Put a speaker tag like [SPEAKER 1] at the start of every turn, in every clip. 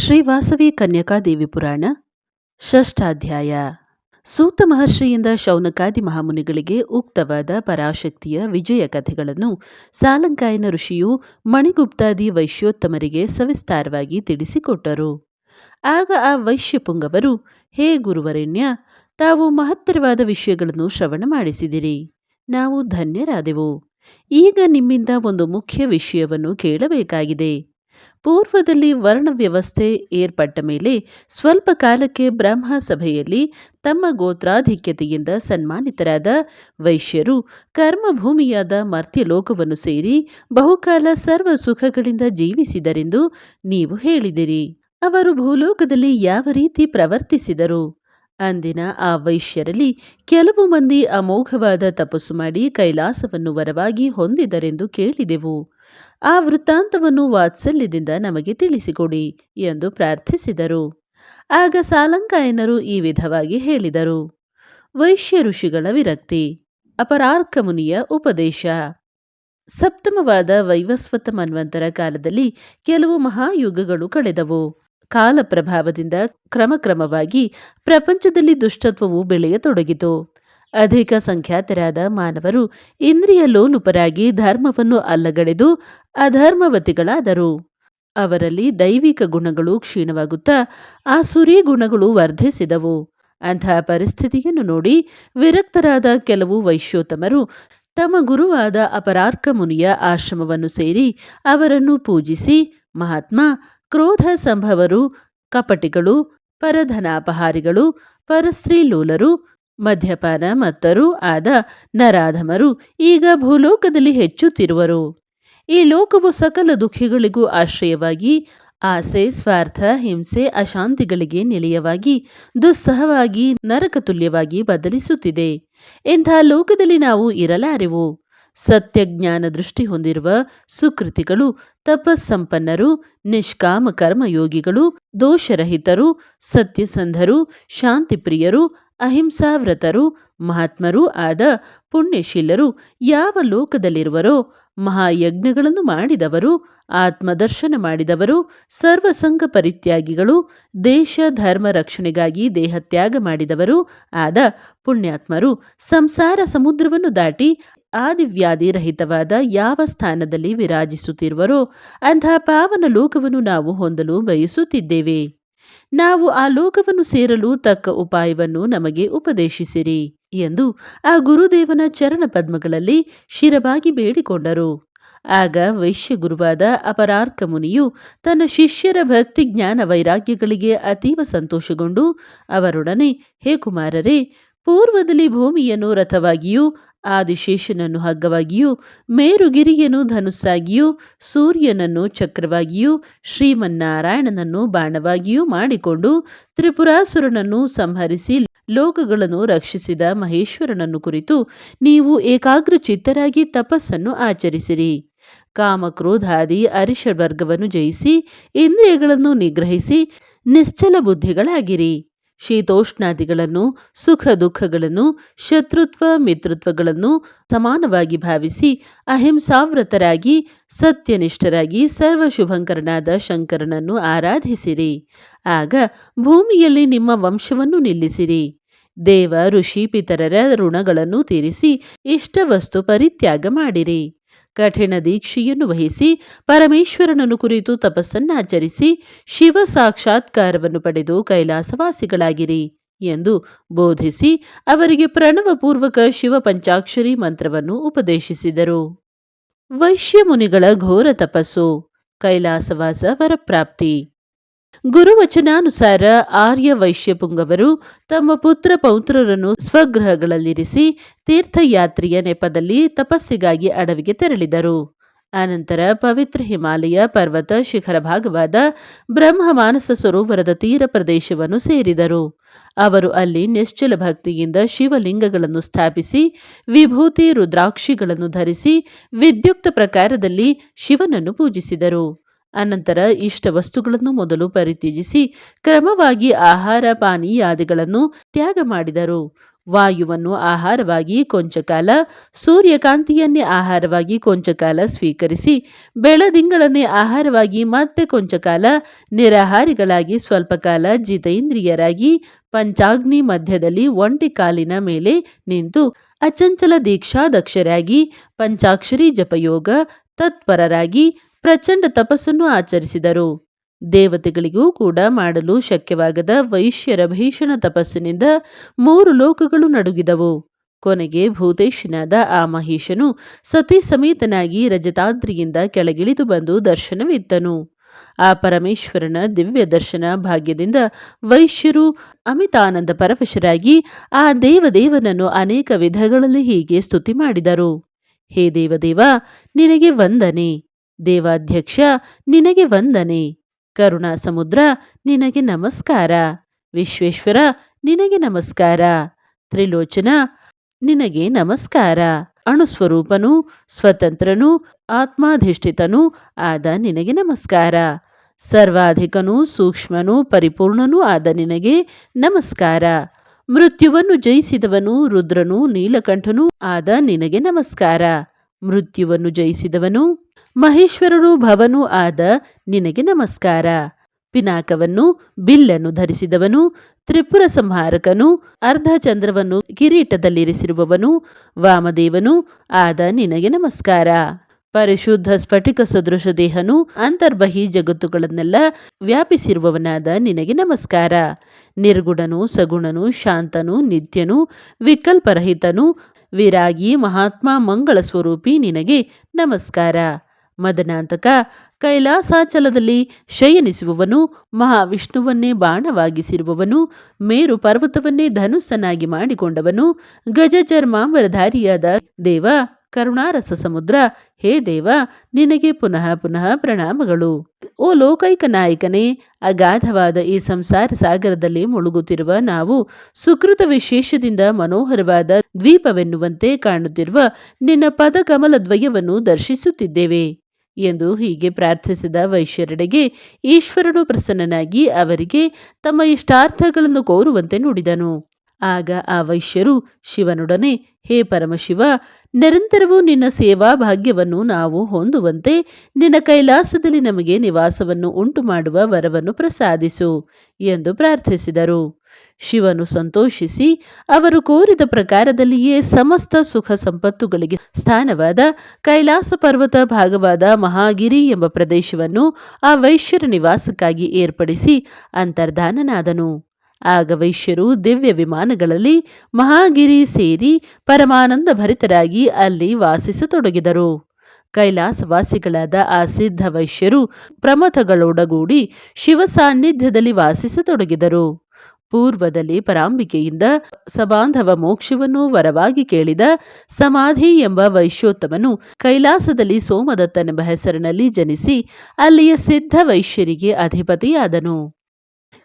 [SPEAKER 1] ಶ್ರೀ ವಾಸವಿ ಕನ್ಯಕಾದೇವಿ ಪುರಾಣ, ಷಷ್ಠಾಧ್ಯಾಯ. ಸೂತ ಮಹರ್ಷಿಯಿಂದ ಶೌನಕಾದಿ ಮಹಾಮುನಿಗಳಿಗೆ ಉಕ್ತವಾದ ಪರಾಶಕ್ತಿಯ ವಿಜಯ ಕಥೆಗಳನ್ನು ಸಾಲಂಕಾಯನ ಋಷಿಯು ಮಣಿಗುಪ್ತಾದಿ ವೈಶ್ಯೋತ್ತಮರಿಗೆ ಸವಿಸ್ತಾರವಾಗಿ ತಿಳಿಸಿಕೊಟ್ಟರು. ಆಗ ಆ ವೈಶ್ಯಪುಂಗವರು, ಹೇ ಗುರುವರೆಣ್ಯ, ತಾವು ಮಹತ್ತರವಾದ ವಿಷಯಗಳನ್ನು ಶ್ರವಣ ಮಾಡಿಸಿದಿರಿ. ನಾವು ಧನ್ಯರಾದೆವು. ಈಗ ನಿಮ್ಮಿಂದ ಒಂದು ಮುಖ್ಯ ವಿಷಯವನ್ನು ಕೇಳಬೇಕಾಗಿದೆ. ಪೂರ್ವದಲ್ಲಿ ವರ್ಣ ವ್ಯವಸ್ಥೆ ಏರ್ಪಟ್ಟ ಮೇಲೆ ಸ್ವಲ್ಪ ಕಾಲಕ್ಕೆ ಬ್ರಹ್ಮ ಸಭೆಯಲ್ಲಿ ತಮ್ಮ ಗೋತ್ರಾಧಿಕ್ಯತೆಯಿಂದ ಸನ್ಮಾನಿತರಾದ ವೈಶ್ಯರು ಕರ್ಮಭೂಮಿಯಾದ ಮರ್ತ್ಯಲೋಕವನ್ನು ಸೇರಿ ಬಹುಕಾಲ ಸರ್ವ ಸುಖಗಳಿಂದ ಜೀವಿಸಿದರೆಂದು ನೀವು ಹೇಳಿದಿರಿ. ಅವರು ಭೂಲೋಕದಲ್ಲಿ ಯಾವ ರೀತಿ ಪ್ರವರ್ತಿಸಿದರು? ಅಂದಿನ ಆ ವೈಶ್ಯರಲ್ಲಿ ಕೆಲವು ಮಂದಿ ಅಮೋಘವಾದ ತಪಸ್ಸು ಮಾಡಿ ಕೈಲಾಸವನ್ನು ವರವಾಗಿ ಹೊಂದಿದರೆಂದು ಕೇಳಿದೆವು. ಆ ವೃತ್ತಾಂತವನ್ನು ವಾತ್ಸಲ್ಯದಿಂದ ನಮಗೆ ತಿಳಿಸಿಕೊಡಿ ಎಂದು ಪ್ರಾರ್ಥಿಸಿದರು. ಆಗ ಸಾಲಂಕಾಯನರು ಈ ವಿಧವಾಗಿ ಹೇಳಿದರು. ವೈಶ್ಯ ಋಷಿಗಳ ವಿರಕ್ತಿ, ಅಪರಾರ್ಕ ಮುನಿಯ ಉಪದೇಶ. ಸಪ್ತಮವಾದ ವೈವಸ್ವತ ಮನ್ವಂತರ ಕಾಲದಲ್ಲಿ ಕೆಲವು ಮಹಾಯುಗಗಳು ಕಳೆದವು. ಕಾಲ ಪ್ರಭಾವದಿಂದ ಕ್ರಮಕ್ರಮವಾಗಿ ಪ್ರಪಂಚದಲ್ಲಿ ದುಷ್ಟತ್ವವು ಬೆಳೆಯತೊಡಗಿತು. ಅಧಿಕ ಸಂಖ್ಯಾತರಾದ ಮಾನವರು ಇಂದ್ರಿಯ ಲೋಲುಪರಾಗಿ ಧರ್ಮವನ್ನು ಅಲ್ಲಗಡೆದು ಅಧರ್ಮವತಿಗಳಾದರು. ಅವರಲ್ಲಿ ದೈವಿಕ ಗುಣಗಳು ಕ್ಷೀಣವಾಗುತ್ತಾ ಆಸುರಿ ಗುಣಗಳು ವರ್ಧಿಸಿದವು. ಅಂತಹ ಪರಿಸ್ಥಿತಿಯನ್ನು ನೋಡಿ ವಿರಕ್ತರಾದ ಕೆಲವು ವೈಶ್ಯೋತ್ತಮರು ತಮ್ಮ ಗುರುವಾದ ಅಪರಾರ್ಕ ಮುನಿಯ ಆಶ್ರಮವನ್ನು ಸೇರಿ ಅವರನ್ನು ಪೂಜಿಸಿ ಮಹಾತ್ಮ, ಕ್ರೋಧ ಸಂಭವರು, ಕಪಟಿಗಳು, ಪರಧನಾಪಹಾರಿಗಳು, ಪರಸ್ತ್ರೀಲೋಲರು ಮದ್ಯಪಾನ ಮತ್ತರೂ ಆದ ನರಾಧಮರು ಈಗ ಭೂಲೋಕದಲ್ಲಿ ಹೆಚ್ಚುತ್ತಿರುವರು. ಈ ಲೋಕವು ಸಕಲ ದುಃಖಿಗಳಿಗೂ ಆಶ್ರಯವಾಗಿ, ಆಸೆ, ಸ್ವಾರ್ಥ, ಹಿಂಸೆ, ಅಶಾಂತಿಗಳಿಗೆ ನಿಲಯವಾಗಿ, ದುಸ್ಸಹವಾಗಿ, ನರಕತುಲ್ಯವಾಗಿ ಬದಲಿಸುತ್ತಿದೆ. ಇಂಥ ಲೋಕದಲ್ಲಿ ನಾವು ಇರಲಾರೆವು. ಸತ್ಯಜ್ಞಾನ ದೃಷ್ಟಿ ಹೊಂದಿರುವ ಸುಕೃತಿಗಳು, ತಪಸ್ಸಂಪನ್ನರು, ನಿಷ್ಕಾಮ ಕರ್ಮಯೋಗಿಗಳು, ದೋಷರಹಿತರು, ಸತ್ಯಸಂಧರು, ಶಾಂತಿಪ್ರಿಯರು ಅಹಿಂಸಾವ್ರತರು, ಮಹಾತ್ಮರೂ ಆದ ಪುಣ್ಯಶೀಲರು ಯಾವ ಲೋಕದಲ್ಲಿರುವರೋ, ಮಹಾಯಜ್ಞಗಳನ್ನು ಮಾಡಿದವರು, ಆತ್ಮದರ್ಶನ ಮಾಡಿದವರು ಸರ್ವಸಂಗ ಪರಿತ್ಯಾಗಿಗಳು, ದೇಶ ಧರ್ಮ ರಕ್ಷಣೆಗಾಗಿ ದೇಹತ್ಯಾಗ ಮಾಡಿದವರು ಆದ ಪುಣ್ಯಾತ್ಮರು ಸಂಸಾರ ಸಮುದ್ರವನ್ನು ದಾಟಿ ಆದಿವ್ಯಾಧಿರಹಿತವಾದ ಯಾವ ಸ್ಥಾನದಲ್ಲಿ ವಿರಾಜಿಸುತ್ತಿರುವರೋ, ಅಂಥ ಪಾವನ ಲೋಕವನ್ನು ನಾವು ಹೊಂದಲು ಬಯಸುತ್ತಿದ್ದೇವೆ. ನಾವು ಆ ಲೋಕವನ್ನು ಸೇರಲು ತಕ್ಕ ಉಪಾಯವನ್ನು ನಮಗೆ ಉಪದೇಶಿಸಿರಿ ಎಂದು ಆ ಗುರುದೇವನ ಚರಣ ಪದ್ಮಗಳಲ್ಲಿ ಶಿರವಾಗಿ ಬೇಡಿಕೊಂಡರು. ಆಗ ವೈಶ್ಯ ಗುರುವಾದ ಅಪರಾರ್ಕ ಮುನಿಯು ತನ್ನ ಶಿಷ್ಯರ ಭಕ್ತಿ ಜ್ಞಾನ ವೈರಾಗ್ಯಗಳಿಗೆ ಅತೀವ ಸಂತೋಷಗೊಂಡು ಅವರೊಡನೆ, ಹೇ ಕುಮಾರರೇ, ಪೂರ್ವದಲ್ಲಿ ಭೂಮಿಯನ್ನು ರಥವಾಗಿಯೂ ಆದಿಶೇಷನನ್ನು ಹಗ್ಗವಾಗಿಯೂ ಮೇರುಗಿರಿಯನ್ನು ಧನುಸ್ಸಾಗಿಯೂ, ಸೂರ್ಯನನ್ನು ಚಕ್ರವಾಗಿಯೂ, ಶ್ರೀಮನ್ನಾರಾಯಣನನ್ನು ಬಾಣವಾಗಿಯೂ ಮಾಡಿಕೊಂಡು ತ್ರಿಪುರಾಸುರನನ್ನು ಸಂಹರಿಸಿ ಲೋಕಗಳನ್ನು ರಕ್ಷಿಸಿದ ಮಹೇಶ್ವರನನ್ನು ಕುರಿತು ನೀವು ಏಕಾಗ್ರ ಚಿತ್ತರಾಗಿ ತಪಸ್ಸನ್ನು ಆಚರಿಸಿರಿ. ಕಾಮಕ್ರೋಧಾದಿ ಅರಿಷಡ್ವರ್ಗವನ್ನು ಜಯಿಸಿ, ಇಂದ್ರಿಯಗಳನ್ನು ನಿಗ್ರಹಿಸಿ, ನಿಶ್ಚಲ ಬುದ್ಧಿಗಳಾಗಿರಿ. ಶೀತೋಷ್ಣಾದಿಗಳನ್ನು ಸುಖ ದುಃಖಗಳನ್ನು ಶತ್ರುತ್ವ, ಮಿತ್ರತ್ವಗಳನ್ನು ಸಮಾನವಾಗಿ ಭಾವಿಸಿ ಅಹಿಂಸಾವ್ರತರಾಗಿ, ಸತ್ಯನಿಷ್ಠರಾಗಿ ಸರ್ವಶುಭಂಕರನಾದ ಶಂಕರನನ್ನು ಆರಾಧಿಸಿರಿ. ಆಗ ಭೂಮಿಯಲ್ಲಿ ನಿಮ್ಮ ವಂಶವನ್ನು ನಿಲ್ಲಿಸಿರಿ. ದೇವ, ಋಷಿ, ಪಿತರರ ಋಣಗಳನ್ನು ತೀರಿಸಿ ಇಷ್ಟವಸ್ತು ಪರಿತ್ಯಾಗ ಮಾಡಿರಿ. ಕಠಿಣ ದೀಕ್ಷೆಯನ್ನು ವಹಿಸಿ ಪರಮೇಶ್ವರನನ್ನು ಕುರಿತು ತಪಸ್ಸನ್ನಾಚರಿಸಿ ಶಿವ ಸಾಕ್ಷಾತ್ಕಾರವನ್ನು ಪಡೆದು ಕೈಲಾಸವಾಸಿಗಳಾಗಿರಿ ಎಂದು ಬೋಧಿಸಿ ಅವರಿಗೆ ಪ್ರಣವಪೂರ್ವಕ ಶಿವ ಪಂಚಾಕ್ಷರಿ ಮಂತ್ರವನ್ನು ಉಪದೇಶಿಸಿದರು. ವೈಶ್ಯ ಮುನಿಗಳ ಘೋರ ತಪಸ್ಸು ಕೈಲಾಸವಾಸ ವರಪ್ರಾಪ್ತಿ. ಗುರುವಚನಾನುಸಾರ ಆರ್ಯ ವೈಶ್ಯಪುಂಗವರು ತಮ್ಮ ಪುತ್ರ ಪೌತ್ರರನ್ನು ಸ್ವಗೃಹಗಳಲ್ಲಿರಿಸಿ ತೀರ್ಥಯಾತ್ರೆಯ ನೆಪದಲ್ಲಿ ತಪಸ್ಸಿಗಾಗಿ ಅಡವಿಗೆ ತೆರಳಿದರು. ಅನಂತರ ಪವಿತ್ರ ಹಿಮಾಲಯ ಪರ್ವತ ಶಿಖರ ಭಾಗವಾದ ಬ್ರಹ್ಮ ಮಾನಸ ಸರೋವರದ ತೀರ ಪ್ರದೇಶವನ್ನು ಸೇರಿದರು. ಅವರು ಅಲ್ಲಿ ನಿಶ್ಚಲ ಭಕ್ತಿಯಿಂದ ಶಿವಲಿಂಗಗಳನ್ನು ಸ್ಥಾಪಿಸಿ, ವಿಭೂತಿ ರುದ್ರಾಕ್ಷಿಗಳನ್ನು ಧರಿಸಿ ವಿದ್ಯುಕ್ತ ಪ್ರಕಾರದಲ್ಲಿ ಶಿವನನ್ನು ಪೂಜಿಸಿದರು. ಅನಂತರ ಇಷ್ಟ ವಸ್ತುಗಳನ್ನು ಮೊದಲು ಪರಿತ್ಯಜಿಸಿ ಕ್ರಮವಾಗಿ ಆಹಾರ ಪಾನೀಯಾದಿಗಳನ್ನು ತ್ಯಾಗ ಮಾಡಿದರು. ವಾಯುವನ್ನು ಆಹಾರವಾಗಿ ಕೊಂಚ ಕಾಲ ಸೂರ್ಯಕಾಂತಿಯನ್ನೇ ಆಹಾರವಾಗಿ ಕೊಂಚ ಕಾಲ ಸ್ವೀಕರಿಸಿ, ಬೆಳದಿಂಗಳನ್ನೇ ಆಹಾರವಾಗಿ ಮತ್ತೆ ಕೊಂಚ ಕಾಲ ನಿರಾಹಾರಿಗಳಾಗಿ ಸ್ವಲ್ಪ ಕಾಲ ಜಿತೇಂದ್ರಿಯರಾಗಿ ಪಂಚಾಗ್ನಿ ಮಧ್ಯದಲ್ಲಿ ಒಂಟಿ ಕಾಲಿನ ಮೇಲೆ ನಿಂತು ಅಚಂಚಲ ದೀಕ್ಷಾದಕ್ಷರಾಗಿ ಪಂಚಾಕ್ಷರಿ ಜಪಯೋಗ ತತ್ಪರರಾಗಿ ಪ್ರಚಂಡ ತಪಸ್ಸನ್ನು ಆಚರಿಸಿದರು. ದೇವತೆಗಳಿಗೂ ಕೂಡ ಮಾಡಲು ಶಕ್ಯವಾಗದ ವೈಶ್ಯರ ಭೀಷಣ ತಪಸ್ಸಿನಿಂದ ಮೂರು ಲೋಕಗಳು ನಡುಗಿದವು. ಕೊನೆಗೆ ಭೂತೇಶನಾದ ಆ ಮಹೇಶನು ಸತಿ ಸಮೇತನಾಗಿ ರಜತಾದ್ರಿಯಿಂದ ಕೆಳಗಿಳಿದು ಬಂದು ದರ್ಶನವಿತ್ತನು. ಆ ಪರಮೇಶ್ವರನ ದಿವ್ಯ ದರ್ಶನ ಭಾಗ್ಯದಿಂದ ವೈಶ್ಯರು ಅಮಿತಾನಂದ ಪರವಶರಾಗಿ ಆ ದೇವದೇವನನ್ನು ಅನೇಕ ವಿಧಗಳಲ್ಲಿ ಹೀಗೆ ಸ್ತುತಿ ಮಾಡಿದರು. ಹೇ ದೇವದೇವ, ನಿನಗೆ ವಂದನೆ. ದೇವಾಧ್ಯಕ್ಷ, ನಿನಗೆ ವಂದನೆ. ಕರುಣಾ ಸಮುದ್ರ, ನಿನಗೆ ನಮಸ್ಕಾರ. ವಿಶ್ವೇಶ್ವರ, ನಿನಗೆ ನಮಸ್ಕಾರ. ತ್ರಿಲೋಚನ, ನಿನಗೆ ನಮಸ್ಕಾರ. ಅಣುಸ್ವರೂಪನು, ಸ್ವತಂತ್ರನು, ಆತ್ಮಾಧಿಷ್ಠಿತನು, ಆದ ನಿನಗೆ ನಮಸ್ಕಾರ. ಸರ್ವಾಧಿಕನೂ, ಸೂಕ್ಷ್ಮನೂ, ಪರಿಪೂರ್ಣನೂ, ಆದ ನಿನಗೆ ನಮಸ್ಕಾರ. ಮೃತ್ಯುವನ್ನು ಜಯಿಸಿದವನು, ರುದ್ರನು, ನೀಲಕಂಠನೂ, ಆದ ನಿನಗೆ ನಮಸ್ಕಾರ. ಮೃತ್ಯುವನ್ನು ಜಯಿಸಿದವನು ಮಹೇಶ್ವರನು ಭವನೂ ಆದ ನಿನಗೆ ನಮಸ್ಕಾರ. ಪಿನಾಕವನ್ನು, ಬಿಲ್ಲನ್ನು ಧರಿಸಿದವನು, ತ್ರಿಪುರ ಸಂಹಾರಕನು ಅರ್ಧಚಂದ್ರವನ್ನು ಕಿರೀಟದಲ್ಲಿರಿಸಿರುವವನು, ವಾಮದೇವನು ಆದ ನಿನಗೆ ನಮಸ್ಕಾರ. ಪರಿಶುದ್ಧ ಸ್ಫಟಿಕ ಸದೃಶ ದೇಹನು ಅಂತರ್ಬಹಿ ಜಗತ್ತುಗಳನ್ನೆಲ್ಲ ವ್ಯಾಪಿಸಿರುವವನಾದ ನಿನಗೆ ನಮಸ್ಕಾರ. ನಿರ್ಗುಣನು, ಸಗುಣನು, ಶಾಂತನು, ನಿತ್ಯನು, ವಿಕಲ್ಪರಹಿತನು, ವಿರಾಗಿ, ಮಹಾತ್ಮ ಮಂಗಳ ಸ್ವರೂಪಿ ನಿನಗೆ ನಮಸ್ಕಾರ. ಮದನಾಂತಕ ಕೈಲಾಸಾಚಲದಲ್ಲಿ ಶಯನಿಸುವವನು, ಮಹಾವಿಷ್ಣುವನ್ನೇ ಬಾಣವಾಗಿಸಿರುವವನು, ಮೇರು ಪರ್ವತವನ್ನೇ ಧನುಸ್ಸನ್ನಾಗಿ ಮಾಡಿಕೊಂಡವನು, ಗಜಚರ್ಮಾಂಬರಧಾರಿಯಾದ ದೇವ, ಕರುಣಾರಸ ಸಮುದ್ರ, ಹೇ ದೇವ, ನಿನಗೆ ಪುನಃ ಪುನಃ ಪ್ರಣಾಮಗಳು. ಓ ಲೋಕೈಕ ನಾಯಕನೇ, ಅಗಾಧವಾದ ಈ ಸಂಸಾರ ಸಾಗರದಲ್ಲಿ ಮುಳುಗುತ್ತಿರುವ ನಾವು, ಸುಕೃತ ವಿಶೇಷದಿಂದ ಮನೋಹರವಾದ ದ್ವೀಪವೆನ್ನುವಂತೆ ಕಾಣುತ್ತಿರುವ ನಿನ್ನ ಪದಕಮಲ ದ್ವಯವನ್ನು ದರ್ಶಿಸುತ್ತಿದ್ದೇವೆ. ಎಂದು ಹೀಗೆ ಪ್ರಾರ್ಥಿಸಿದ ವೈಶ್ಯರೆಡೆಗೆ ಈಶ್ವರನು ಪ್ರಸನ್ನನಾಗಿ ಅವರಿಗೆ ತಮ್ಮ ಇಷ್ಟಾರ್ಥಗಳನ್ನು ಕೋರುವಂತೆ ನುಡಿದನು. ಆಗ ಆ ವೈಶ್ಯರು ಶಿವನೊಡನೆ, ಹೇ ಪರಮಶಿವ, ನಿರಂತರವೂ ನಿನ್ನ ಸೇವಾ ಭಾಗ್ಯವನ್ನು ನಾವು ಹೊಂದುವಂತೆ ನಿನ್ನ ಕೈಲಾಸದಲ್ಲಿ ನಮಗೆ ನಿವಾಸವನ್ನು ಉಂಟು ಮಾಡುವ ವರವನ್ನು ಪ್ರಸಾದಿಸು ಎಂದು ಪ್ರಾರ್ಥಿಸಿದರು. ಶಿವನು ಸಂತೋಷಿಸಿ ಅವರು ಕೋರಿದ ಪ್ರಕಾರದಲ್ಲಿಯೇ ಸಮಸ್ತ ಸುಖ ಸಂಪತ್ತುಗಳಿಗೆ ಸ್ಥಾನವಾದ ಕೈಲಾಸ ಪರ್ವತ ಭಾಗವಾದ ಮಹಾಗಿರಿ ಎಂಬ ಪ್ರದೇಶವನ್ನು ಆ ವೈಶ್ಯರ ನಿವಾಸಕ್ಕಾಗಿ ಏರ್ಪಡಿಸಿ ಅಂತರ್ಧಾನನಾದನು. ಆಗ ವೈಶ್ಯರು ದಿವ್ಯ ವಿಮಾನಗಳಲ್ಲಿ ಮಹಾಗಿರಿ ಸೇರಿ ಪರಮಾನಂದ ಭರಿತರಾಗಿ ಅಲ್ಲಿ ವಾಸಿಸತೊಡಗಿದರು. ಕೈಲಾಸವಾಸಿಗಳಾದ ಆ ಸಿದ್ಧ ವೈಶ್ಯರು ಪ್ರಮಥಗಳೊಡಗೂಡಿ ಶಿವ ಸಾನ್ನಿಧ್ಯದಲ್ಲಿ ವಾಸಿಸತೊಡಗಿದರು. ಪೂರ್ವದಲ್ಲಿ ಪರಾಂಬಿಕೆಯಿಂದ ಸಬಾಂಧವ ಮೋಕ್ಷವನ್ನು ವರವಾಗಿ ಕೇಳಿದ ಸಮಾಧಿ ಎಂಬ ವೈಶ್ಯೋತ್ತಮನು ಕೈಲಾಸದಲ್ಲಿ ಸೋಮದತ್ತನೆಂಬ ಹೆಸರಿನಲ್ಲಿ ಜನಿಸಿ ಅಲ್ಲಿಯ ಸಿದ್ಧ ವೈಶ್ಯರಿಗೆ ಅಧಿಪತಿಯಾದನು.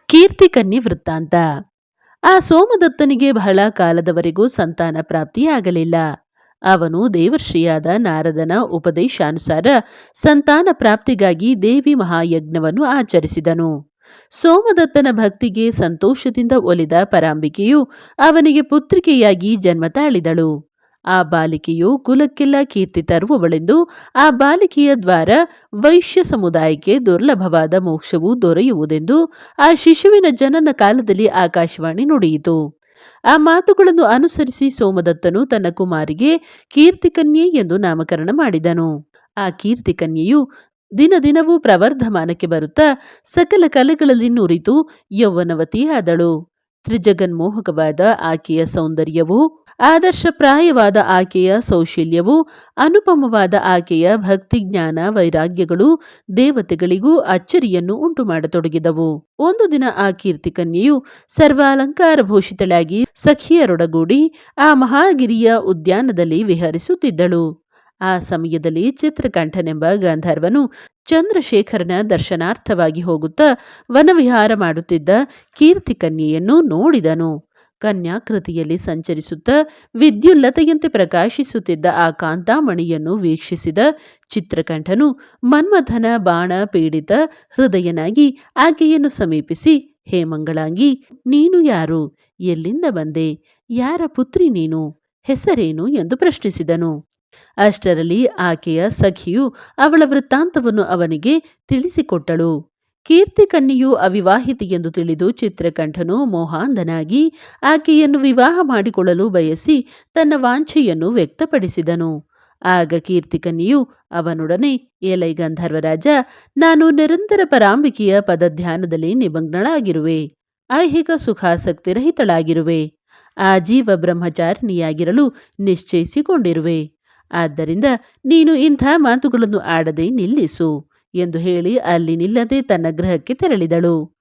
[SPEAKER 1] ಕೀರ್ತಿಕನ್ನಿ ವೃತ್ತಾಂತ. ಆ ಸೋಮದತ್ತನಿಗೆ ಬಹಳ ಕಾಲದವರೆಗೂ ಸಂತಾನ ಪ್ರಾಪ್ತಿಯಾಗಲಿಲ್ಲ. ಅವನು ದೇವರ್ಷಿಯಾದ ನಾರದನ ಉಪದೇಶಾನುಸಾರ ಸಂತಾನ ಪ್ರಾಪ್ತಿಗಾಗಿ ದೇವಿ ಮಹಾಯಜ್ಞವನ್ನು ಆಚರಿಸಿದನು. ಸೋಮದತ್ತನ ಭಕ್ತಿಗೆ ಸಂತೋಷದಿಂದ ಒಲಿದ ಪರಾಂಬಿಕೆಯು ಅವನಿಗೆ ಪುತ್ರಿಕೆಯಾಗಿ ಜನ್ಮ ತಾಳಿದಳು. ಆ ಬಾಲಿಕೆಯು ಕುಲಕ್ಕೆಲ್ಲ ಕೀರ್ತಿ ತರುವವಳೆಂದು ಆ ಬಾಲಿಕೆಯ ದ್ವಾರ ವೈಶ್ಯ ಸಮುದಾಯಕ್ಕೆ ದುರ್ಲಭವಾದ ಮೋಕ್ಷವು ದೊರೆಯುವುದೆಂದು ಆ ಶಿಶುವಿನ ಜನನ ಕಾಲದಲ್ಲಿ ಆಕಾಶವಾಣಿ ನುಡಿಯಿತು. ಆ ಮಾತುಗಳನ್ನು ಅನುಸರಿಸಿ ಸೋಮದತ್ತನು ತನ್ನ ಕುಮಾರಿಗೆ ಕೀರ್ತಿಕನ್ಯೆ ಎಂದು ನಾಮಕರಣ ಮಾಡಿದನು. ಆ ಕೀರ್ತಿಕನ್ಯೆಯು ದಿನ ದಿನವೂ ಪ್ರವರ್ಧಮಾನಕ್ಕೆ ಬರುತ್ತಾ ಸಕಲ ಕಲೆಗಳಲ್ಲಿ ನುರಿತು ಯೌವನವತಿಯಾದಳು. ತ್ರಿಜಗನ್ಮೋಹಕವಾದ ಆಕೆಯ ಸೌಂದರ್ಯವು, ಆದರ್ಶಪ್ರಾಯವಾದ ಆಕೆಯ ಸೌಶೀಲ್ಯವು ಅನುಪಮವಾದ ಆಕೆಯ ಭಕ್ತಿ ಜ್ಞಾನ ವೈರಾಗ್ಯಗಳು ದೇವತೆಗಳಿಗೂ ಅಚ್ಚರಿಯನ್ನು ಉಂಟುಮಾಡತೊಡಗಿದವು. ಒಂದು ದಿನ ಆ ಕೀರ್ತಿಕನ್ಯೆಯು ಸರ್ವಾಲಂಕಾರ ಭೂಷಿತಳಾಗಿ ಸಖಿಯರೊಡಗೂಡಿ ಆ ಮಹಾಗಿರಿಯ ಉದ್ಯಾನದಲ್ಲಿ ವಿಹರಿಸುತ್ತಿದ್ದಳು. ಆ ಸಮಯದಲ್ಲಿ ಚಿತ್ರಕಂಠನೆಂಬ ಗಂಧರ್ವನು ಚಂದ್ರಶೇಖರನ ದರ್ಶನಾರ್ಥವಾಗಿ ಹೋಗುತ್ತಾ ವನವಿಹಾರ ಮಾಡುತ್ತಿದ್ದ ಕೀರ್ತಿಕನ್ಯೆಯನ್ನು ನೋಡಿದನು. ಕನ್ಯಾಕೃತಿಯಲ್ಲಿ ಸಂಚರಿಸುತ್ತಾ ವಿದ್ಯುಲ್ಲತೆಯಂತೆ ಪ್ರಕಾಶಿಸುತ್ತಿದ್ದ ಆ ಕಾಂತಾಮಣಿಯನ್ನು ವೀಕ್ಷಿಸಿದ ಚಿತ್ರಕಂಠನು ಮನ್ಮಥನ ಬಾಣ ಪೀಡಿತ ಹೃದಯನಾಗಿ ಆಕೆಯನ್ನು ಸಮೀಪಿಸಿ, ಹೇ ಮಂಗಳಾಂಗಿ, ನೀನು ಯಾರು? ಎಲ್ಲಿಂದ ಬಂದೆ? ಯಾರ ಪುತ್ರಿ ನೀನು? ಹೆಸರೇನು? ಎಂದು ಪ್ರಶ್ನಿಸಿದನು. ಅಷ್ಟರಲ್ಲಿ ಆಕೆಯ ಸಖಿಯು ಅವಳ ವೃತ್ತಾಂತವನ್ನು ಅವನಿಗೆ ತಿಳಿಸಿಕೊಟ್ಟಳು. ಕೀರ್ತಿ ಕನ್ಯೆಯು ಅವಿವಾಹಿತೆಯೆಂದು ತಿಳಿದು ಚಿತ್ರಕಂಠನು ಮೋಹಾಂಧನಾಗಿ ಆಕೆಯನ್ನು ವಿವಾಹ ಮಾಡಿಕೊಳ್ಳಲು ಬಯಸಿ ತನ್ನ ವಾಂಛೆಯನ್ನು ವ್ಯಕ್ತಪಡಿಸಿದನು. ಆಗ ಕೀರ್ತಿಕನ್ಯೆಯು ಅವನೊಡನೆ ಏಲೈ ಗಂಧರ್ವರಾಜ, ನಾನು ನಿರಂತರ ಪರಾಂಬಿಕೆಯ ಪದಧ್ಯಾನದಲ್ಲಿ ನಿಮಗ್ನಳಾಗಿರುವೆ. ಐಹಿಕ ಸುಖಾಸಕ್ತಿರಹಿತಳಾಗಿರುವೆ. ಜೀವ ಬ್ರಹ್ಮಚಾರಿಣಿಯಾಗಿರಲು ನಿಶ್ಚಯಿಸಿಕೊಂಡಿರುವೆ. ಆದ್ದರಿಂದ ನೀನು ಇಂಥ ಮಾತುಗಳನ್ನು ಆಡದೆ ನಿಲ್ಲಿಸು ಎಂದು ಹೇಳಿ ಅಲ್ಲಿ ನಿಲ್ಲದೆ ತನ್ನ ಗೃಹಕ್ಕೆ ತೆರಳಿದಳು.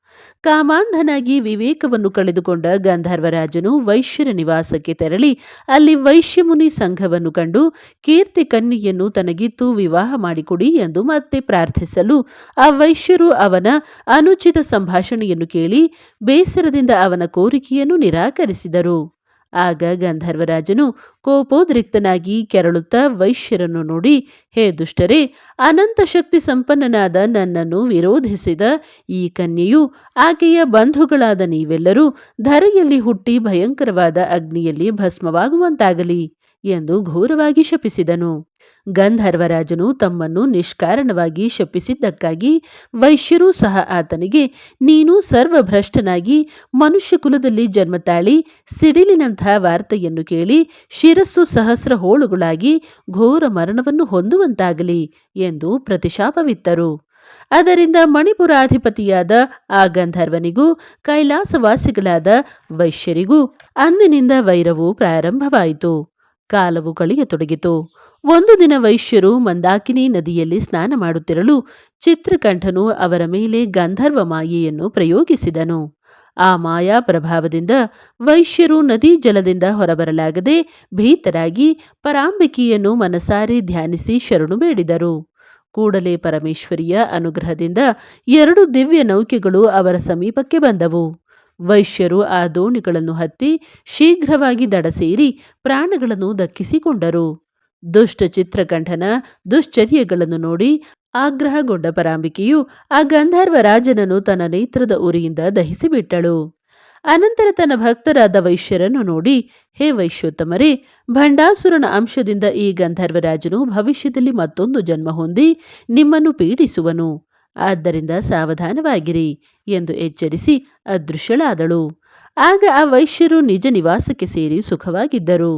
[SPEAKER 1] ಕಾಮಾಂಧನಾಗಿ ವಿವೇಕವನ್ನು ಕಳೆದುಕೊಂಡ ಗಂಧರ್ವರಾಜನು ವೈಶ್ಯರ ನಿವಾಸಕ್ಕೆ ತೆರಳಿ ಅಲ್ಲಿ ವೈಶ್ಯಮುನಿ ಸಂಘವನ್ನು ಕಂಡು ಕೀರ್ತಿ ಕನ್ನಿಯನ್ನು ತನಗಿತ್ತು ವಿವಾಹ ಮಾಡಿಕೊಡಿ ಎಂದು ಮತ್ತೆ ಪ್ರಾರ್ಥಿಸಲು ಆ ವೈಶ್ಯರು ಅವನ ಅನುಚಿತ ಸಂಭಾಷಣೆಯನ್ನು ಕೇಳಿ ಬೇಸರದಿಂದ ಅವನ ಕೋರಿಕೆಯನ್ನು ನಿರಾಕರಿಸಿದರು. ಆಗ ಗಂಧರ್ವರಾಜನು ಕೋಪೋದ್ರಿಕ್ತನಾಗಿ ಕೆರಳುತ್ತಾ ವೈಶ್ಯರನ್ನು ನೋಡಿ, ಹೇ ದುಷ್ಟರೇ, ಅನಂತ ಶಕ್ತಿ ಸಂಪನ್ನನಾದ ನನ್ನನ್ನು ವಿರೋಧಿಸಿದ ಈ ಕನ್ಯೆಯು ಆಕೆಯ ಬಂಧುಗಳಾದ ನೀವೆಲ್ಲರೂ ಧರೆಯಲ್ಲಿ ಹುಟ್ಟಿ ಭಯಂಕರವಾದ ಅಗ್ನಿಯಲ್ಲಿ ಭಸ್ಮವಾಗುವಂತಾಗಲಿ. ಎಂದು ಘೋರವಾಗಿ ಶಪಿಸಿದನು. ಗಂಧರ್ವರಾಜನು ತಮ್ಮನ್ನು ನಿಷ್ಕಾರಣವಾಗಿ ಶಪಿಸಿದ್ದಕ್ಕಾಗಿ ವೈಶ್ಯರೂ ಸಹ ಆತನಿಗೆ, ನೀನು ಸರ್ವಭ್ರಷ್ಟನಾಗಿ ಮನುಷ್ಯ ಕುಲದಲ್ಲಿ ಜನ್ಮತಾಳಿ ಸಿಡಿಲಿನಂಥ ವಾರ್ತೆಯನ್ನು ಕೇಳಿ ಶಿರಸ್ಸು ಸಹಸ್ರ ಹೋಳುಗಳಾಗಿ ಘೋರ ಮರಣವನ್ನು ಹೊಂದುವಂತಾಗಲಿ ಎಂದು ಪ್ರತಿಶಾಪವಿತ್ತರು. ಅದರಿಂದ ಮಣಿಪುರಾಧಿಪತಿಯಾದ ಆ ಗಂಧರ್ವನಿಗೂ, ಕೈಲಾಸವಾಸಿಗಳಾದ ವೈಶ್ಯರಿಗೂ ಅಂದಿನಿಂದ ವೈರವು ಪ್ರಾರಂಭವಾಯಿತು. ಕಾಲವು ಕಳೆಯತೊಡಗಿತು ಒಂದು ದಿನ ವೈಶ್ಯರು ಮಂದಾಕಿನಿ ನದಿಯಲ್ಲಿ ಸ್ನಾನ ಮಾಡುತ್ತಿರಲು ಚಿತ್ರಕಂಠನು ಅವರ ಮೇಲೆ ಗಂಧರ್ವ ಮಾಯೆಯನ್ನು ಪ್ರಯೋಗಿಸಿದನು. ಆ ಮಾಯಾ ಪ್ರಭಾವದಿಂದ ವೈಶ್ಯರು ನದಿ ಜಲದಿಂದ ಹೊರಬರಲಾಗದೆ ಭೀತರಾಗಿ ಪರಾಂಬಿಕೆಯನ್ನು ಮನಸಾರೆ ಧ್ಯಾನಿಸಿ ಶರಣು ಬೇಡಿದರು. ಕೂಡಲೇ ಪರಮೇಶ್ವರಿಯ ಅನುಗ್ರಹದಿಂದ ಎರಡು ದಿವ್ಯ ನೌಕೆಗಳು ಅವರ ಸಮೀಪಕ್ಕೆ ಬಂದವು. ವೈಶ್ಯರು ಆ ದೋಣಿಗಳನ್ನು ಹತ್ತಿ ಶೀಘ್ರವಾಗಿ ದಡ ಸೇರಿ ಪ್ರಾಣಗಳನ್ನು ದಕ್ಕಿಸಿಕೊಂಡರು. ದುಷ್ಟ ಚಿತ್ರಕಂಠನ ದುಶ್ಚರ್ಯಗಳನ್ನು ನೋಡಿ ಆಗ್ರಹಗೊಂಡ ಪರಾಂಬಿಕೆಯು ಆ ಗಂಧರ್ವ ರಾಜನನ್ನು ತನ್ನ ನೇತ್ರದ ಉರಿಯಿಂದ ದಹಿಸಿಬಿಟ್ಟಳು. ಅನಂತರ ತನ್ನ ಭಕ್ತರಾದ ವೈಶ್ಯರನ್ನು ನೋಡಿ, ಹೇ ವೈಶ್ಯೋತ್ತಮರೇ, ಭಂಡಾಸುರನ ಅಂಶದಿಂದ ಈ ಗಂಧರ್ವರಾಜನು ಭವಿಷ್ಯದಲ್ಲಿ ಮತ್ತೊಂದು ಜನ್ಮ ಹೊಂದಿ ನಿಮ್ಮನ್ನು ಪೀಡಿಸುವನು. ಆದ್ದರಿಂದ ಸಾವಧಾನವಾಗಿರಿ ಎಂದು ಎಚ್ಚರಿಸಿ ಅದೃಶ್ಯಳಾದಳು. ಆಗ ಆ ವೈಶ್ಯರು ನಿಜ ನಿವಾಸಕ್ಕೆ ಸೇರಿ ಸುಖವಾಗಿದ್ದರು.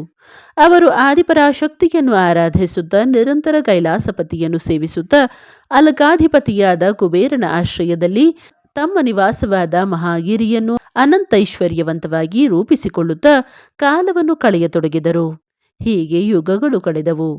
[SPEAKER 1] ಅವರು ಆದಿಪರಾಶಕ್ತಿಯನ್ನು ಆರಾಧಿಸುತ್ತಾ, ನಿರಂತರ ಕೈಲಾಸಪತಿಯನ್ನು ಸೇವಿಸುತ್ತಾ ಅಲಕಾಧಿಪತಿಯಾದ ಕುಬೇರನ ಆಶ್ರಯದಲ್ಲಿ ತಮ್ಮ ನಿವಾಸವಾದ ಮಹಾಗಿರಿಯನ್ನು ಅನಂತೈಶ್ವರ್ಯವಂತವಾಗಿ ರೂಪಿಸಿಕೊಳ್ಳುತ್ತಾ ಕಾಲವನ್ನು ಕಳೆಯತೊಡಗಿದರು. ಹೀಗೆ ಯುಗಗಳು ಕಳೆದವು.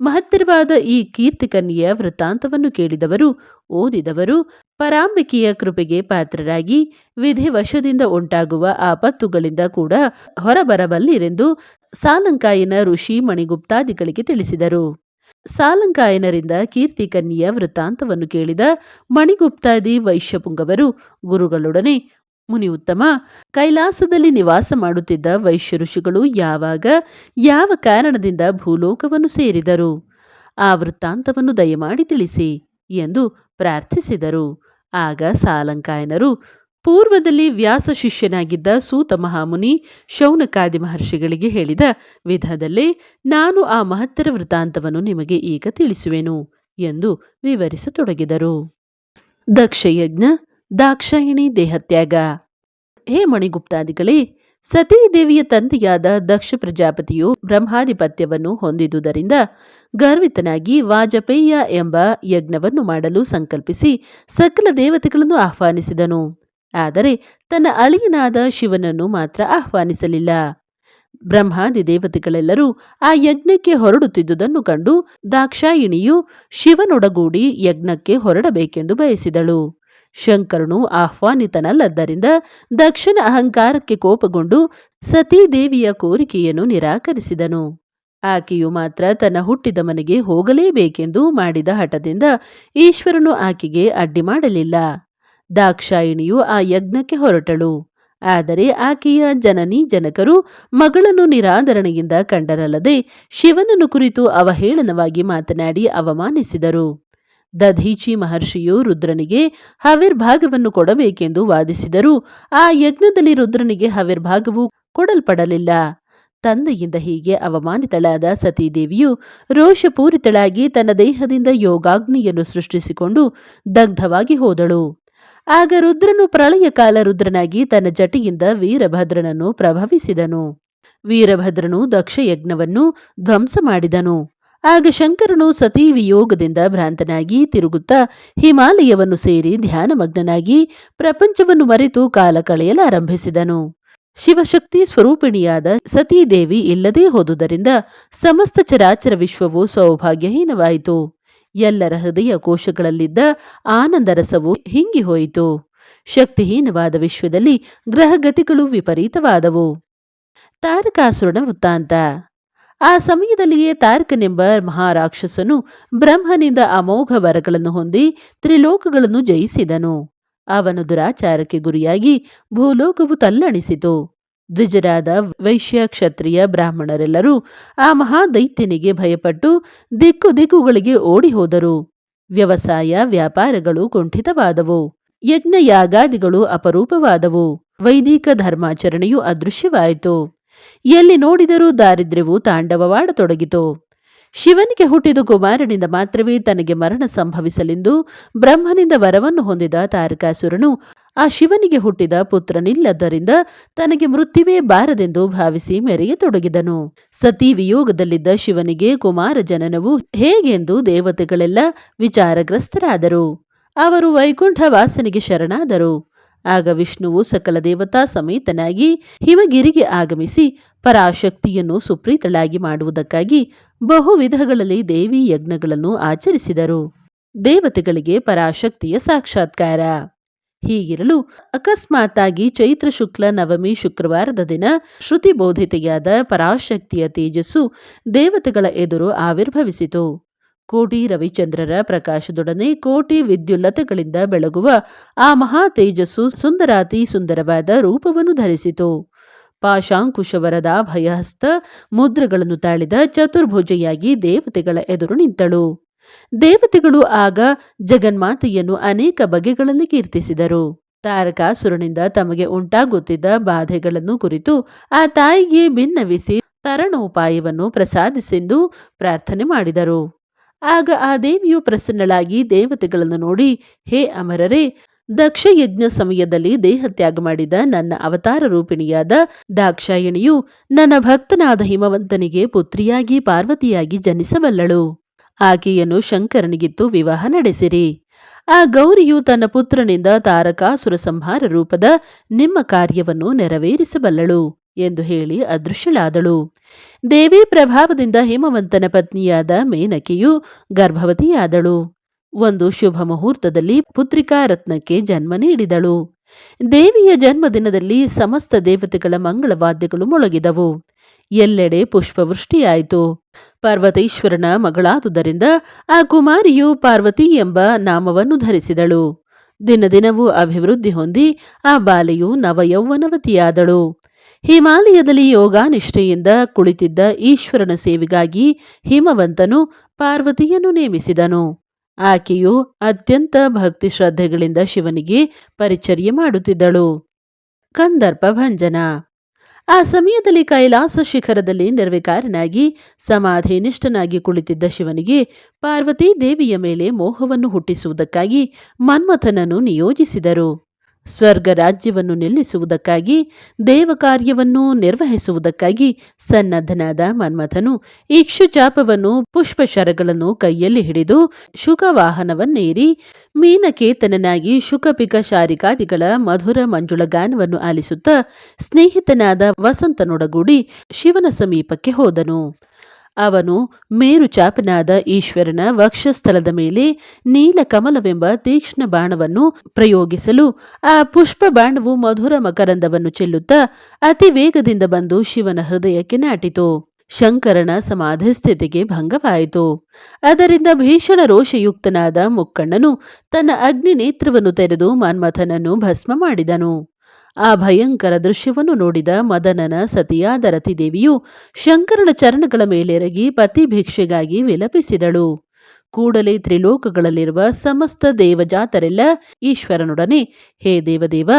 [SPEAKER 1] ಮಹತ್ತರವಾದ ಈ ಕೀರ್ತಿಕನ್ಯೆಯ ವೃತ್ತಾಂತವನ್ನು ಕೇಳಿದವರು, ಓದಿದವರು, ಪರಾಂಬಿಕೆಯ ಕೃಪೆಗೆ ಪಾತ್ರರಾಗಿ, ವಿಧಿವಶದಿಂದ ಉಂಟಾಗುವ ಆಪತ್ತುಗಳಿಂದ ಕೂಡ ಹೊರಬರಬಲ್ಲಿರೆಂದು ಸಾಲಂಕಾಯಿನ ಋಷಿ ಮಣಿಗುಪ್ತಾದಿಗಳಿಗೆ ತಿಳಿಸಿದರು. ಸಾಲಂಕಾಯನರಿಂದ ಕೀರ್ತಿಕನ್ಯೆಯ ವೃತ್ತಾಂತವನ್ನು ಕೇಳಿದ ಮಣಿಗುಪ್ತಾದಿ ವೈಶ್ಯಪುಂಗವರು ಗುರುಗಳೊಡನೆ ಮುನಿ ಉತ್ತಮ ಕೈಲಾಸದಲ್ಲಿ ನಿವಾಸ ಮಾಡುತ್ತಿದ್ದ ವೈಶ್ಯ ಋಷಿಗಳು ಯಾವಾಗ, ಯಾವ ಕಾರಣದಿಂದ ಭೂಲೋಕವನ್ನು ಸೇರಿದರು, ಆ ವೃತ್ತಾಂತವನ್ನು ದಯಮಾಡಿ ತಿಳಿಸಿ ಎಂದು ಪ್ರಾರ್ಥಿಸಿದರು. ಆಗ ಸಾಲಂಕಾಯನರು, ಪೂರ್ವದಲ್ಲಿ ವ್ಯಾಸ ಶಿಷ್ಯನಾಗಿದ್ದ ಸೂತ ಮಹಾಮುನಿ ಶೌನಕಾದಿ ಮಹರ್ಷಿಗಳಿಗೆ ಹೇಳಿದ ವಿಧದಲ್ಲೇ ನಾನು ಆ ಮಹತ್ತರ ವೃತ್ತಾಂತವನ್ನು ನಿಮಗೆ ಈಗ ತಿಳಿಸುವೆನು ಎಂದು ವಿವರಿಸತೊಡಗಿದರು. ದಕ್ಷಯಜ್ಞ ದಾಕ್ಷಾಯಿಣಿ ದೇಹತ್ಯಾಗ. ಹೇ ಮಣಿಗುಪ್ತಾದಿಗಳೇ, ಸತೀದೇವಿಯ ತಂದೆಯಾದ ದಕ್ಷ ಪ್ರಜಾಪತಿಯು ಬ್ರಹ್ಮಾಧಿಪತ್ಯವನ್ನು ಹೊಂದಿದುದರಿಂದ ಗರ್ವಿತನಾಗಿ ವಾಜಪೇಯ ಎಂಬ ಯಜ್ಞವನ್ನು ಮಾಡಲು ಸಂಕಲ್ಪಿಸಿ ಸಕಲ ದೇವತೆಗಳನ್ನು ಆಹ್ವಾನಿಸಿದನು. ಆದರೆ ತನ್ನ ಅಳಿಯನಾದ ಶಿವನನ್ನು ಮಾತ್ರ ಆಹ್ವಾನಿಸಲಿಲ್ಲ. ಬ್ರಹ್ಮಾದಿ ದೇವತೆಗಳೆಲ್ಲರೂ ಆ ಯಜ್ಞಕ್ಕೆ ಹೊರಡುತ್ತಿದ್ದುದನ್ನು ಕಂಡು ದಾಕ್ಷಾಯಿಣಿಯು ಶಿವನೊಡಗೂಡಿ ಯಜ್ಞಕ್ಕೆ ಹೊರಡಬೇಕೆಂದು ಬಯಸಿದಳು. ಶಂಕರನು ಆಹ್ವಾನಿತನಲ್ಲದ್ದರಿಂದ ದಕ್ಷನ ಅಹಂಕಾರಕ್ಕೆ ಕೋಪಗೊಂಡು ಸತೀದೇವಿಯ ಕೋರಿಕೆಯನ್ನು ನಿರಾಕರಿಸಿದನು. ಆಕೆಯು ಮಾತ್ರ ತನ್ನ ಹುಟ್ಟಿದ ಮನೆಗೆ ಹೋಗಲೇಬೇಕೆಂದು ಮಾಡಿದ ಹಠದಿಂದ ಈಶ್ವರನು ಆಕೆಗೆ ಅಡ್ಡಿ ಮಾಡಲಿಲ್ಲ. ದಾಕ್ಷಾಯಿಣಿಯು ಆ ಯಜ್ಞಕ್ಕೆ ಹೊರಟಳು. ಆದರೆ ಆಕೆಯ ಜನನಿ ಜನಕರು ಮಗಳನ್ನು ನಿರಾದರಣೆಯಿಂದ ಕಂಡರಲ್ಲದೆ ಶಿವನನ್ನು ಕುರಿತು ಅವಹೇಳನವಾಗಿ ಮಾತನಾಡಿ ಅವಮಾನಿಸಿದರು. ದಧೀಚಿ ಮಹರ್ಷಿಯು ರುದ್ರನಿಗೆ ಹವಿರ್ಭಾಗವನ್ನು ಕೊಡಬೇಕೆಂದು ವಾದಿಸಿದರು. ಆ ಯಜ್ಞದಲ್ಲಿ ರುದ್ರನಿಗೆ ಹವಿರ್ಭಾಗವು ಕೊಡಲ್ಪಡಲಿಲ್ಲ. ತಂದೆಯಿಂದ ಹೀಗೆ ಅವಮಾನಿತಳಾದ ಸತೀದೇವಿಯು ರೋಷಪೂರಿತಳಾಗಿ ತನ್ನ ದೇಹದಿಂದ ಯೋಗಾಗ್ನಿಯನ್ನು ಸೃಷ್ಟಿಸಿಕೊಂಡು ದಗ್ಧವಾಗಿ ಹೋದಳು. ಆಗ ರುದ್ರನು ಪ್ರಳಯ ಕಾಲ ರುದ್ರನಾಗಿ ತನ್ನ ಜಟಿಯಿಂದ ವೀರಭದ್ರನನ್ನು ಪ್ರಭವಿಸಿದನು. ವೀರಭದ್ರನು ದಕ್ಷಯಜ್ಞವನ್ನು ಧ್ವಂಸ ಮಾಡಿದನು. ಆಗ ಶಂಕರನು ಸತೀ ವಿಯೋಗದಿಂದ ಭ್ರಾಂತನಾಗಿ ತಿರುಗುತ್ತಾ ಹಿಮಾಲಯವನ್ನು ಸೇರಿ ಧ್ಯಾನಮಗ್ನನಾಗಿ ಪ್ರಪಂಚವನ್ನು ಮರೆತು ಕಾಲ ಕಳೆಯಲಾರಂಭಿಸಿದನು. ಶಿವಶಕ್ತಿ ಸ್ವರೂಪಿಣಿಯಾದ ಸತೀದೇವಿ ಇಲ್ಲದೇ ಹೋದುದರಿಂದ ಸಮಸ್ತ ಚರಾಚರ ವಿಶ್ವವು ಸೌಭಾಗ್ಯಹೀನವಾಯಿತು. ಎಲ್ಲರ ಹೃದಯ ಕೋಶಗಳಲ್ಲಿದ್ದ ಆನಂದರಸವು ಹಿಂಗಿಹೋಯಿತು ಶಕ್ತಿಹೀನವಾದ ವಿಶ್ವದಲ್ಲಿ ಗ್ರಹಗತಿಗಳು ವಿಪರೀತವಾದವು. ತಾರಕಾಸುರನ ವೃತ್ತಾಂತ ಆ ಸಮಯದಲ್ಲಿಯೇ ತಾರಕನೆಂಬ ಮಹಾರಾಕ್ಷಸನು ಬ್ರಹ್ಮನಿಂದ ಅಮೋಘ ವರಗಳನ್ನು ಹೊಂದಿ ತ್ರಿಲೋಕಗಳನ್ನು ಜಯಿಸಿದನು. ಅವನು ದುರಾಚಾರಕ್ಕೆ ಗುರಿಯಾಗಿ ಭೂಲೋಕವು ತಲ್ಲಣಿಸಿತು. ದ್ವಿಜರಾದ ವೈಶ್ಯ ಕ್ಷತ್ರಿಯ ಬ್ರಾಹ್ಮಣರೆಲ್ಲರೂ ಆ ಮಹಾದೈತ್ಯನಿಗೆ ಭಯಪಟ್ಟು ದಿಕ್ಕು ದಿಕ್ಕುಗಳಿಗೆ ಓಡಿ ವ್ಯವಸಾಯ, ವ್ಯಾಪಾರಗಳು ಕುಂಠಿತವಾದವು. ಯಜ್ಞ ಯಾಗಾದಿಗಳು ಅಪರೂಪವಾದವು. ವೈದಿಕ ಧರ್ಮಾಚರಣೆಯು ಅದೃಶ್ಯವಾಯಿತು. ಎಲ್ಲಿ ನೋಡಿದರೂ ದಾರಿದ್ರ್ಯವು ತಾಂಡವವಾಡತೊಡಗಿತು. ಶಿವನಿಗೆ ಹುಟ್ಟಿದ ಕುಮಾರನಿಂದ ಮಾತ್ರವೇ ತನಗೆ ಮರಣ ಸಂಭವಿಸಲೆಂದು ಬ್ರಹ್ಮನಿಂದ ವರವನ್ನು ಹೊಂದಿದ ತಾರಕಾಸುರನು ಆ ಶಿವನಿಗೆ ಹುಟ್ಟಿದ ಪುತ್ರನಿಲ್ಲದ್ದರಿಂದ ತನಗೆ ಮೃತ್ಯುವೇ ಬಾರದೆಂದು ಭಾವಿಸಿ ಮೆರೆಯತೊಡಗಿದನು. ಸತಿ ವಿಯೋಗದಲ್ಲಿದ್ದ ಶಿವನಿಗೆ ಕುಮಾರ ಜನನವು ಹೇಗೆಂದು ದೇವತೆಗಳೆಲ್ಲ ವಿಚಾರಗ್ರಸ್ತರಾದರು. ಅವರು ವೈಕುಂಠ ವಾಸನಿಗೆ ಶರಣಾದರು. ಆಗ ವಿಷ್ಣುವು ಸಕಲ ದೇವತಾ ಸಮೇತನಾಗಿ ಹಿಮಗಿರಿಗೆ ಆಗಮಿಸಿ ಪರಾಶಕ್ತಿಯನ್ನು ಸುಪ್ರೀತಳಾಗಿ ಮಾಡುವುದಕ್ಕಾಗಿ ಬಹು ವಿಧಗಳಲ್ಲಿ ದೇವಿ ಯಜ್ಞಗಳನ್ನು ಆಚರಿಸಿದರು. ದೇವತೆಗಳಿಗೆ ಪರಾಶಕ್ತಿಯ ಸಾಕ್ಷಾತ್ಕಾರ. ಹೀಗಿರಲು ಅಕಸ್ಮಾತ್ತಾಗಿ ಚೈತ್ರ ಶುಕ್ಲ ನವಮಿ ಶುಕ್ರವಾರದ ದಿನ ಶ್ರುತಿ ಬೋಧಿತೆಯಾದ ಪರಾಶಕ್ತಿಯ ತೇಜಸ್ಸು ದೇವತೆಗಳ ಎದುರು ಆವಿರ್ಭವಿಸಿತು. ಕೋಟಿ ರವಿಚಂದ್ರರ ಪ್ರಕಾಶದೊಡನೆ ಕೋಟಿ ವಿದ್ಯುಲ್ಲತೆಗಳಿಂದ ಬೆಳಗುವ ಆ ಮಹಾ ತೇಜಸ್ಸು ಸುಂದರಾತಿ ಸುಂದರವಾದ ರೂಪವನ್ನು ಧರಿಸಿತು. ಪಾಶಾಂಕುಶವರದ ಭಯಹಸ್ತ ಮುದ್ರಗಳನ್ನು ತಾಳಿದ ಚತುರ್ಭುಜೆಯಾಗಿ ದೇವತೆಗಳ ಎದುರು ನಿಂತಳು. ದೇವತೆಗಳು ಆಗ ಜಗನ್ಮಾತೆಯನ್ನು ಅನೇಕ ಬಗೆಗಳಲ್ಲಿ ಕೀರ್ತಿಸಿದರು. ತಾರಕಾಸುರನಿಂದ ತಮಗೆ ಉಂಟಾಗುತ್ತಿದ್ದ ಬಾಧೆಗಳನ್ನು ಕುರಿತು ಆ ತಾಯಿಗೆ ಭಿನ್ನವಿಸಿ ತರಣೋಪಾಯವನ್ನು ಪ್ರಸಾದಿಸೆಂದು ಪ್ರಾರ್ಥನೆ ಮಾಡಿದರು. ಆಗ ಆ ದೇವಿಯು ಪ್ರಸನ್ನಳಾಗಿ ದೇವತೆಗಳನ್ನು ನೋಡಿ, ಹೇ ಅಮರರೇ ದಕ್ಷ ಯಜ್ಞ ಸಮಯದಲ್ಲಿ ದೇಹತ್ಯಾಗ ಮಾಡಿದ ನನ್ನ ಅವತಾರ ರೂಪಿಣಿಯಾದ ದಾಕ್ಷಾಯಣಿಯು ನನ್ನ ಭಕ್ತನಾದ ಹಿಮವಂತನಿಗೆ ಪುತ್ರಿಯಾಗಿ ಪಾರ್ವತಿಯಾಗಿ ಜನಿಸಬಲ್ಲಳು. ಆಕೆಯನ್ನು ಶಂಕರನಿಗಿತ್ತು ವಿವಾಹ ನಡೆಸಿರಿ. ಆ ಗೌರಿಯು ತನ್ನ ಪುತ್ರನಿಂದ ತಾರಕಾಸುರ ಸಂಹಾರ ರೂಪದ ನಿಮ್ಮ ಕಾರ್ಯವನ್ನು ನೆರವೇರಿಸಬಲ್ಲಳು. ಎಂದು ಹೇಳಿ ಅದೃಶ್ಯಳಾದಳು. ದೇವಿ ಪ್ರಭಾವದಿಂದ ಹಿಮವಂತನ ಪತ್ನಿಯಾದ ಮೇನಕೆಯು ಗರ್ಭವತಿಯಾದಳು. ಒಂದು ಶುಭ ಮುಹೂರ್ತದಲ್ಲಿ ಪುತ್ರಿಕಾ ರತ್ನಕ್ಕೆ ಜನ್ಮ ನೀಡಿದಳು. ದೇವಿಯ ಜನ್ಮದಿನದಲ್ಲಿ ಸಮಸ್ತ ದೇವತೆಗಳ ಮಂಗಳವಾದ್ಯಗಳು ಮೊಳಗಿದವು. ಎಲ್ಲೆಡೆ ಪುಷ್ಪವೃಷ್ಟಿಯಾಯಿತು. ಪಾರ್ವತೀಶ್ವರನ ಮಗಳಾದುದರಿಂದ ಆ ಕುಮಾರಿಯು ಪಾರ್ವತಿ ಎಂಬ ನಾಮವನ್ನು ಧರಿಸಿದಳು. ದಿನದಿನವೂ ಅಭಿವೃದ್ಧಿ ಹೊಂದಿ ಆ ಬಾಲೆಯು ನವಯೌವನವತಿಯಾದಳು. ಹಿಮಾಲಯದಲ್ಲಿ ಯೋಗಾನಿಷ್ಠೆಯಿಂದ ಕುಳಿತಿದ್ದ ಈಶ್ವರನ ಸೇವೆಗಾಗಿ ಹಿಮವಂತನು ಪಾರ್ವತಿಯನ್ನು ನೇಮಿಸಿದನು. ಆಕೆಯು ಅತ್ಯಂತ ಭಕ್ತಿ ಶ್ರದ್ಧೆಗಳಿಂದ ಶಿವನಿಗೆ ಪರಿಚರ್ಯೆ ಮಾಡುತ್ತಿದ್ದಳು. ಕಂದರ್ಪ ಭಂಜನ. ಆ ಸಮಯದಲ್ಲಿ ಕೈಲಾಸ ಶಿಖರದಲ್ಲಿ ನಿರ್ವಿಕಾರನಾಗಿ ಸಮಾಧಿನಿಷ್ಠನಾಗಿ ಕುಳಿತಿದ್ದ ಶಿವನಿಗೆ ಪಾರ್ವತಿ ದೇವಿಯ ಮೇಲೆ ಮೋಹವನ್ನು ಹುಟ್ಟಿಸುವುದಕ್ಕಾಗಿ ಮನ್ಮಥನನ್ನು ನಿಯೋಜಿಸಿದರು. ಸ್ವರ್ಗ ರಾಜ್ಯವನ್ನು ನಿಲ್ಲಿಸುವುದಕ್ಕಾಗಿ ದೇವಕಾರ್ಯವನ್ನು ನಿರ್ವಹಿಸುವುದಕ್ಕಾಗಿ ಸನ್ನದ್ಧನಾದ ಮನ್ಮಥನು ಇಕ್ಷುಚಾಪವನ್ನು ಪುಷ್ಪಶರಗಳನ್ನು ಕೈಯಲ್ಲಿ ಹಿಡಿದು ಶುಕವಾಹನವನ್ನೇರಿ ಮೀನಕೇತನನಾಗಿ ಶುಕಪಿಕ ಶಾರಿಕಾದಿಗಳ ಮಧುರ ಮಂಜುಳಗಾನವನ್ನು ಆಲಿಸುತ್ತಾ ಸ್ನೇಹಿತನಾದ ವಸಂತನೊಡಗೂಡಿ ಶಿವನ ಸಮೀಪಕ್ಕೆ ಹೋದನು. ಅವನು ಮೇರುಚಾಪನಾದ ಈಶ್ವರನ ವಕ್ಷಸ್ಥಲದ ಮೇಲೆ ನೀಲಕಮಲವೆಂಬ ತೀಕ್ಷ್ಣ ಬಾಣವನ್ನು ಪ್ರಯೋಗಿಸಲು ಆ ಪುಷ್ಪ ಬಾಣವು ಮಧುರ ಮಕರಂದವನ್ನು ಚೆಲ್ಲುತ್ತಾ ಅತಿ ವೇಗದಿಂದ ಬಂದು ಶಿವನ ಹೃದಯಕ್ಕೆ ನಾಟಿತು. ಶಂಕರನ ಸಮಾಧಿ ಸ್ಥಿತಿಗೆ ಭಂಗವಾಯಿತು. ಅದರಿಂದ ಭೀಷಣ ರೋಷಯುಕ್ತನಾದ ಮುಕ್ಕಣ್ಣನು ತನ್ನ ಅಗ್ನಿ ನೇತ್ರವನ್ನು ತೆರೆದು ಮನ್ಮಥನನ್ನು ಭಸ್ಮ ಮಾಡಿದನು. ಆ ಭಯಂಕರ ದೃಶ್ಯವನ್ನು ನೋಡಿದ ಮದನನ ಸತಿಯಾದ ರತಿದೇವಿಯು ಶಂಕರನ ಚರಣಗಳ ಮೇಲೆರಗಿ ಪತಿ ಭಿಕ್ಷೆಗಾಗಿ ವಿಲಪಿಸಿದಳು. ಕೂಡಲೇ ತ್ರಿಲೋಕಗಳಲ್ಲಿರುವ ಸಮಸ್ತ ದೇವಜಾತರೆಲ್ಲ ಈಶ್ವರನೊಡನೆ, ಹೇ ದೇವದೇವ,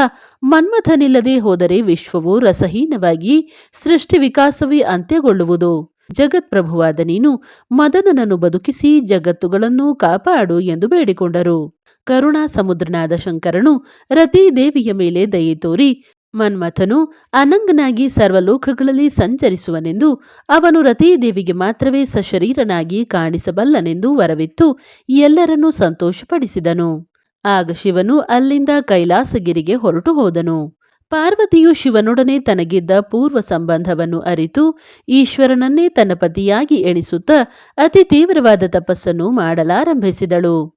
[SPEAKER 1] ಮನ್ಮಥನಿಲ್ಲದೆ ಹೋದರೆ ವಿಶ್ವವು ರಸಹೀನವಾಗಿ ಸೃಷ್ಟಿ ವಿಕಾಸವೇ ಅಂತ್ಯಗೊಳ್ಳುವುದು. ಜಗತ್ಪ್ರಭುವಾದ ನೀನು ಮದನನನ್ನು ಬದುಕಿಸಿ ಜಗತ್ತುಗಳನ್ನು ಕಾಪಾಡು ಎಂದು ಬೇಡಿಕೊಂಡರು. ಕರುಣಾ ಸಮುದ್ರನಾದ ಶಂಕರನು ರತಿ ದೇವಿಯ ಮೇಲೆ ದಯೆ ತೋರಿ ಮನ್ಮಥನು ಅನಂಗನಾಗಿ ಸರ್ವಲೋಕಗಳಲ್ಲಿ ಸಂಚರಿಸುವನೆಂದು ಅವನು ರತೀದೇವಿಗೆ ಮಾತ್ರವೇ ಸಶರೀರನಾಗಿ ಕಾಣಿಸಬಲ್ಲನೆಂದು ವರವಿತ್ತು ಎಲ್ಲರನ್ನೂ ಸಂತೋಷಪಡಿಸಿದನು. ಆಗ ಶಿವನು ಅಲ್ಲಿಂದ ಕೈಲಾಸಗಿರಿಗೆ ಹೊರಟು ಹೋದನು. ಪಾರ್ವತಿಯು ಶಿವನೊಡನೆ ತನಗಿದ್ದ ಪೂರ್ವ ಸಂಬಂಧವನ್ನು ಅರಿತು ಈಶ್ವರನನ್ನೇ ತನ್ನ ಪತಿಯಾಗಿ ಎಣಿಸುತ್ತಾ ಅತಿ ತೀವ್ರವಾದ ತಪಸ್ಸನ್ನು ಮಾಡಲಾರಂಭಿಸಿದಳು.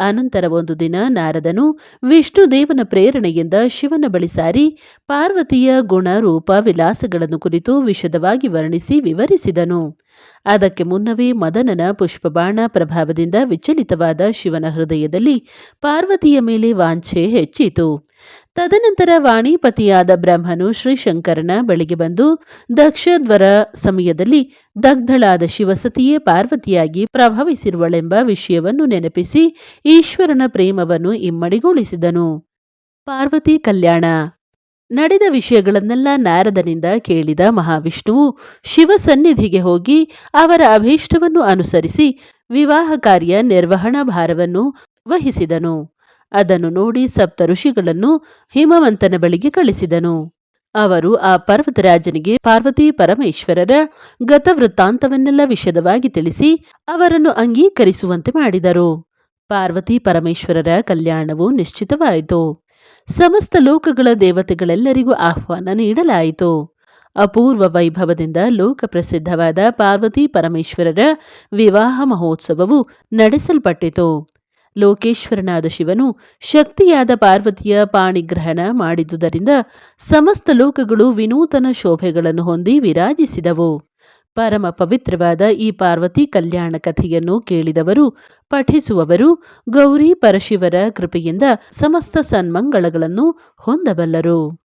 [SPEAKER 1] ಅನಂತರ ಒಂದು ದಿನ ನಾರದನು ವಿಷ್ಣು ದೇವನ ಪ್ರೇರಣೆಯಿಂದ ಶಿವನ ಬಳಿ ಸಾರಿ ಪಾರ್ವತಿಯ ಗುಣ ರೂಪ ವಿಲಾಸಗಳನ್ನು ಕುರಿತು ವಿಶದವಾಗಿ ವರ್ಣಿಸಿ ವಿವರಿಸಿದನು. ಅದಕ್ಕೆ ಮುನ್ನವೇ ಮದನನ ಪುಷ್ಪಬಾಣ ಪ್ರಭಾವದಿಂದ ವಿಚಲಿತವಾದ ಶಿವನ ಹೃದಯದಲ್ಲಿ ಪಾರ್ವತಿಯ ಮೇಲೆ ವಾಂಛೆ ಹೆಚ್ಚಿತು. ತದನಂತರ ವಾಣಿಪತಿಯಾದ ಬ್ರಹ್ಮನು ಶ್ರೀಶಂಕರನ ಬಳಿಗೆ ಬಂದು ದಕ್ಷದ್ವರ ಸಮಯದಲ್ಲಿ ದಗ್ಧಳಾದ ಶಿವಸತಿಯೇ ಪಾರ್ವತಿಯಾಗಿ ಪ್ರಭಾವಿಸಿರುವಳೆಂಬ ವಿಷಯವನ್ನು ನೆನಪಿಸಿ ಈಶ್ವರನ ಪ್ರೇಮವನ್ನು ಇಮ್ಮಡಿಗೊಳಿಸಿದನು. ಪಾರ್ವತಿ ಕಲ್ಯಾಣ. ನಡೆದ ವಿಷಯಗಳನ್ನೆಲ್ಲ ನಾರದನಿಂದ ಕೇಳಿದ ಮಹಾವಿಷ್ಣುವು ಶಿವ ಸನ್ನಿಧಿಗೆ ಹೋಗಿ ಅವರ ಅಭೀಷ್ಟವನ್ನು ಅನುಸರಿಸಿ ವಿವಾಹ ಕಾರ್ಯ ನಿರ್ವಹಣಾ ಭಾರವನ್ನು ವಹಿಸಿದನು. ಅದನ್ನು ನೋಡಿ ಸಪ್ತ ಋಷಿಗಳನ್ನು ಹಿಮವಂತನ ಬಳಿಗೆ ಕಳಿಸಿದನು. ಅವರು ಆ ಪರ್ವತರಾಜನಿಗೆ, ಪಾರ್ವತಿ ಪರಮೇಶ್ವರರ ಗತವೃತ್ತಾಂತವನ್ನೆಲ್ಲ ವಿಷದವಾಗಿ ತಿಳಿಸಿ ಅವರನ್ನು ಅಂಗೀಕರಿಸುವಂತೆ ಮಾಡಿದರು. ಪಾರ್ವತಿ ಪರಮೇಶ್ವರರ ಕಲ್ಯಾಣವು ನಿಶ್ಚಿತವಾಯಿತು. ಸಮಸ್ತ ಲೋಕಗಳ ದೇವತೆಗಳೆಲ್ಲರಿಗೂ ಆಹ್ವಾನ ನೀಡಲಾಯಿತು. ಅಪೂರ್ವ ವೈಭವದಿಂದ ಲೋಕ ಪ್ರಸಿದ್ಧವಾದ ಪಾರ್ವತಿ ಪರಮೇಶ್ವರರ ವಿವಾಹ ಮಹೋತ್ಸವವು ನಡೆಸಲ್ಪಟ್ಟಿತು. ಲೋಕೇಶ್ವರನಾದ ಶಿವನು ಶಕ್ತಿಯಾದ ಪಾರ್ವತಿಯ ಪಾಣಿಗ್ರಹಣ ಮಾಡಿದುದರಿಂದ ಸಮಸ್ತ ಲೋಕಗಳು ವಿನೂತನ ಶೋಭೆಗಳನ್ನು ಹೊಂದಿ ವಿರಾಜಿಸಿದವು. ಪರಮ ಪವಿತ್ರವಾದ ಈ ಪಾರ್ವತಿ ಕಲ್ಯಾಣ ಕಥೆಯನ್ನು ಕೇಳಿದವರು, ಪಠಿಸುವವರು, ಗೌರಿ ಪರಶಿವರ ಕೃಪೆಯಿಂದ ಸಮಸ್ತ ಸನ್ಮಂಗಳಗಳನ್ನು ಹೊಂದಬಲ್ಲರು.